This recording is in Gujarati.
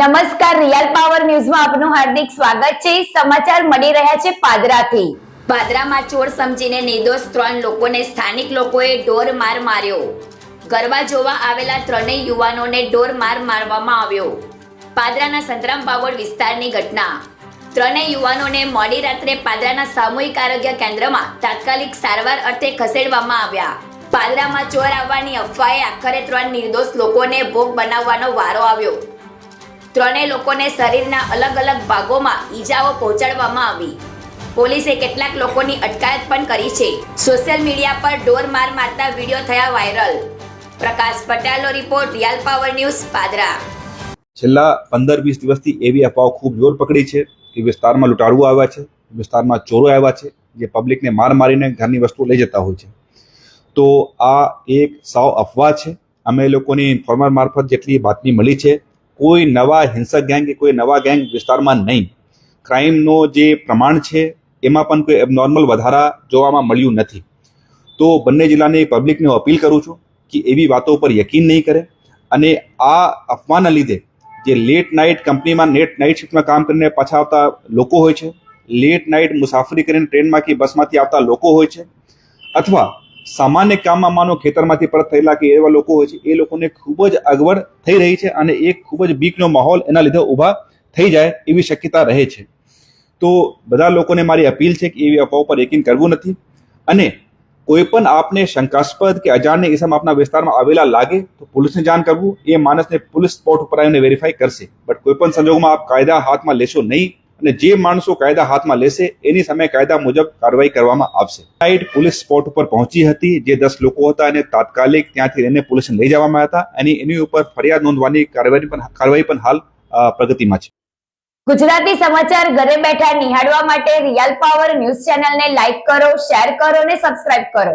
નમસ્કાર રિયલ પાવર ન્યૂઝમાં આપનું હાર્દિક સ્વાગત છે. સમાચાર મળી રહ્યા છે પાદરાથી. પાદરામાં ચોર સમજીને નિર્દોષ ત્રણ લોકોને સ્થાનિક લોકોએ ઢોર માર માર્યો. ગરબા જોવા આવેલા ત્રણેય યુવાનોને ઢોર માર મારવામાં આવ્યો. પાદરાના સંતરામ બાવળ વિસ્તારની ઘટના. ત્રણેય યુવાનોને મોડી રાત્રે પાદરાના સામૂહિક આરોગ્ય કેન્દ્રમાં તાત્કાલિક સારવાર અર્થે ખસેડવામાં આવ્યા. પાદરામાં ચોર આવવાની અફવાએ આખરે ત્રણ નિર્દોષ લોકોને ભોગ બનાવવાનો વારો આવ્યો. ત્રણેય લોકોને શરીરના અલગ અલગ ભાગોમાં ઈજાઓ પહોંચાડવામાં આવી. પોલીસે કેટલાક લોકોની અટકાયત પણ કરી છે. સોશિયલ મીડિયા પર ડોર માર મારતા વીડિયો થયા વાયરલ. પ્રકાશ પટેલનો report real power news, Padra. છેલ્લા પંદર વીસ દિવસથી એવી અફવાઓ ખૂબ જોર પકડી છે કે વિસ્તારમાં લૂંટાડવું આવ્યા છે, વિસ્તારમાં ચોરો આવ્યા છે, જે પબ્લિકને માર મારીને ઘરની વસ્તુઓ લઈ જતા હોય છે. તો આ એક સાવ અફવા છે. અમે લોકોની ઇન્ફોર્મર મારફત જેટલી બાતમી મળી છે કોઈ નવા હિંસક ગેંગ કે કોઈ નવા ગેંગ વિસ્તારમાં નહીં. ક્રાઇમનો જે પ્રમાણ છે, એમાં પણ કોઈ એબનોર્મલ વધારા જોવામાં મળ્યું નથી. તો બંને જિલ્લાની પબ્લિકને હું અપીલ કરું છું કે એવી વાતો પર યકીન નહીં કરે અને આ અફવાના લીધે જે લેટ નાઇટ કંપનીમાં નેટ નાઇટ શિફ્ટમાં કામ કરીને પાછા આવતા લોકો હોય છે લેટ નાઇટ મુસાફરી કરીને ટ્રેનમાં કે બસમાંથી આવતા લોકો હોય છે, અથવા સામાન્ય કામમાં માનો ખેતરમાંથી પરત થયેલા કે એવા લોકો હોય છે, એ લોકોને ખૂબ જ અગવડ થઈ રહી છે અને એ ખૂબ જ બીકનો માહોલ એના લીધે ઊભા થઈ જાય એવી શક્યતા રહે છે. તો બધા લોકોને મારી અપીલ છે કે એવી અફવાઓ પર યકીન કરવું નથી અને કોઈ પણ આપને શંકાસ્પદ કે અજાણ્ય ઇસમ આપના વિસ્તારમાં આવેલા લાગે તો પોલીસને જાણ કરવું, એ માણસને પોલીસ સ્પોટ ઉપર આવીને વેરીફાઈ કરશે. બટ કોઈ પણ સંજોગોમાં આપ કાયદા હાથમાં લેશો નહીં અને જે માણસો કાયદા હાથમાં લેશે, એની સામે કાયદા મુજબ કાર્યવાહી કરવામાં આવશે. નાઇટ પોલીસ સ્પોટ ઉપર પહોંચી હતી, જે દસ લોકો હતા અને તાત્કાલિક ત્યાંથી એને પોલીસને લઈ જવામાં હતા અને એની ઉપર ફરિયાદ નોંધવાની કાર્યવાહી પણ કાર્યવાહી પણ હાલ પ્રગતિમાં છે. ગુજરાતી સમાચાર ઘરે બેઠા નિહાળવા માટે રિયલ પાવર ન્યૂઝ ચેનલને લાઈક કરો, શેર કરો અને સબસ્ક્રાઇબ કરો.